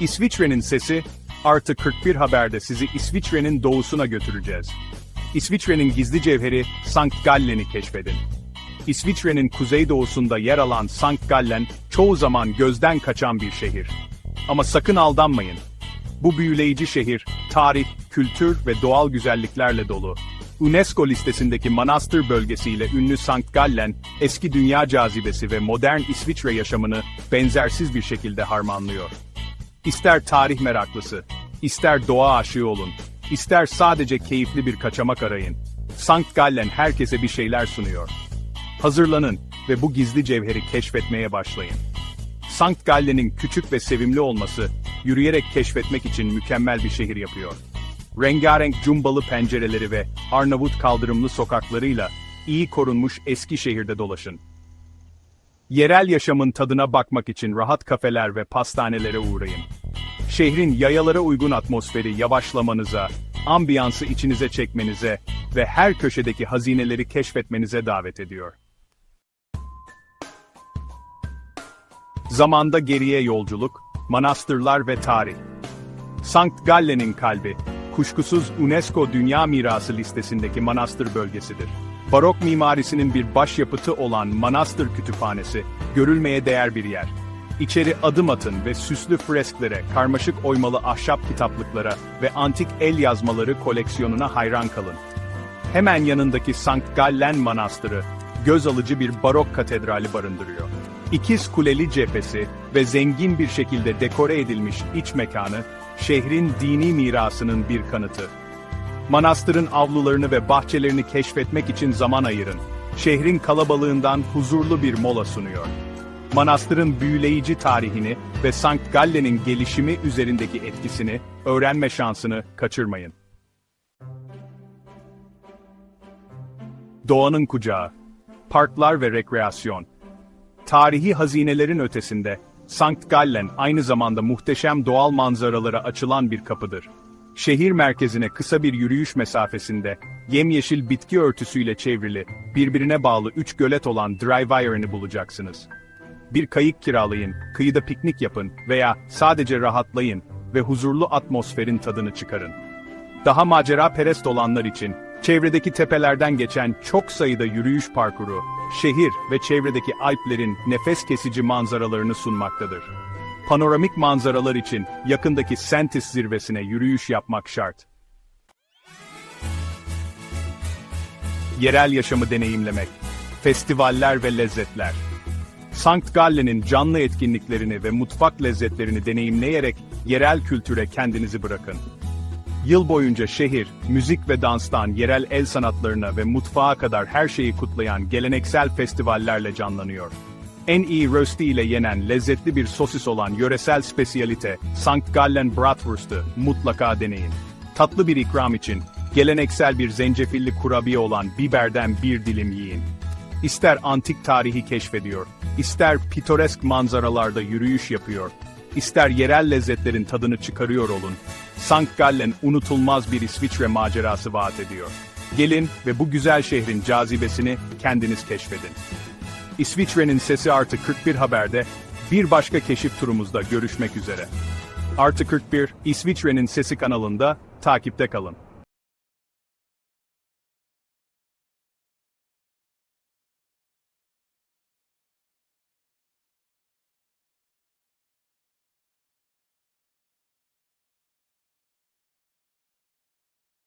İsviçre'nin sesi, artı 41 haberde sizi İsviçre'nin doğusuna götüreceğiz. İsviçre'nin gizli cevheri Sankt Gallen'i keşfedin. İsviçre'nin kuzeydoğusunda yer alan Sankt Gallen, çoğu zaman gözden kaçan bir şehir. Ama sakın aldanmayın. Bu büyüleyici şehir, tarih, kültür ve doğal güzelliklerle dolu. UNESCO listesindeki Manastır bölgesiyle ünlü Sankt Gallen, eski dünya cazibesi ve modern İsviçre yaşamını benzersiz bir şekilde harmanlıyor. İster tarih meraklısı, ister doğa aşığı olun, ister sadece keyifli bir kaçamak arayın. Sankt Gallen herkese bir şeyler sunuyor. Hazırlanın ve bu gizli cevheri keşfetmeye başlayın. Sankt Gallen'in küçük ve sevimli olması, yürüyerek keşfetmek için mükemmel bir şehir yapıyor. Rengarenk cumbalı pencereleri ve Arnavut kaldırımlı sokaklarıyla iyi korunmuş eski şehirde dolaşın. Yerel yaşamın tadına bakmak için rahat kafeler ve pastanelere uğrayın. Şehrin yayalara uygun atmosferi yavaşlamanıza, ambiyansı içinize çekmenize ve her köşedeki hazineleri keşfetmenize davet ediyor. Zamanda geriye yolculuk, manastırlar ve tarih. Sankt Gallen'in kalbi, kuşkusuz UNESCO Dünya Mirası listesindeki manastır bölgesidir. Barok mimarisinin bir başyapıtı olan Manastır Kütüphanesi, görülmeye değer bir yer. İçeri adım atın ve süslü fresklere, karmaşık oymalı ahşap kitaplıklara ve antik el yazmaları koleksiyonuna hayran kalın. Hemen yanındaki Sankt Gallen Manastırı, göz alıcı bir barok katedrali barındırıyor. İkiz kuleli cephesi ve zengin bir şekilde dekore edilmiş iç mekanı, şehrin dini mirasının bir kanıtı. Manastırın avlularını ve bahçelerini keşfetmek için zaman ayırın. Şehrin kalabalığından huzurlu bir mola sunuyor. Manastırın büyüleyici tarihini ve Sankt Gallen'in gelişimi üzerindeki etkisini, öğrenme şansını kaçırmayın. Doğanın kucağı, parklar ve rekreasyon. Tarihi hazinelerin ötesinde, Sankt Gallen aynı zamanda muhteşem doğal manzaralara açılan bir kapıdır. Şehir merkezine kısa bir yürüyüş mesafesinde, yemyeşil bitki örtüsüyle çevrili, birbirine bağlı üç gölet olan Drywire'ını bulacaksınız. Bir kayık kiralayın, kıyıda piknik yapın veya sadece rahatlayın ve huzurlu atmosferin tadını çıkarın. Daha macera perest olanlar için, çevredeki tepelerden geçen çok sayıda yürüyüş parkuru, şehir ve çevredeki Alplerin nefes kesici manzaralarını sunmaktadır. Panoramik manzaralar için yakındaki Sentis zirvesine yürüyüş yapmak şart. Yerel yaşamı deneyimlemek, festivaller ve lezzetler. Sankt Gallen'in canlı etkinliklerini ve mutfak lezzetlerini deneyimleyerek yerel kültüre kendinizi bırakın. Yıl boyunca şehir, müzik ve danstan yerel el sanatlarına ve mutfağa kadar her şeyi kutlayan geleneksel festivallerle canlanıyor. En iyi rösti ile yenen lezzetli bir sosis olan yöresel spesiyalite Sankt Gallen Bratwurst'ı mutlaka deneyin. Tatlı bir ikram için geleneksel bir zencefilli kurabiye olan biberden bir dilim yiyin. İster antik tarihi keşfediyor, ister pitoresk manzaralarda yürüyüş yapıyor, ister yerel lezzetlerin tadını çıkarıyor olun. Sankt Gallen unutulmaz bir İsviçre macerası vaat ediyor. Gelin ve bu güzel şehrin cazibesini kendiniz keşfedin. İsviçre'nin sesi artı 41 haberde bir başka keşif turumuzda görüşmek üzere. Artı 41 İsviçre'nin sesi kanalında takipte kalın.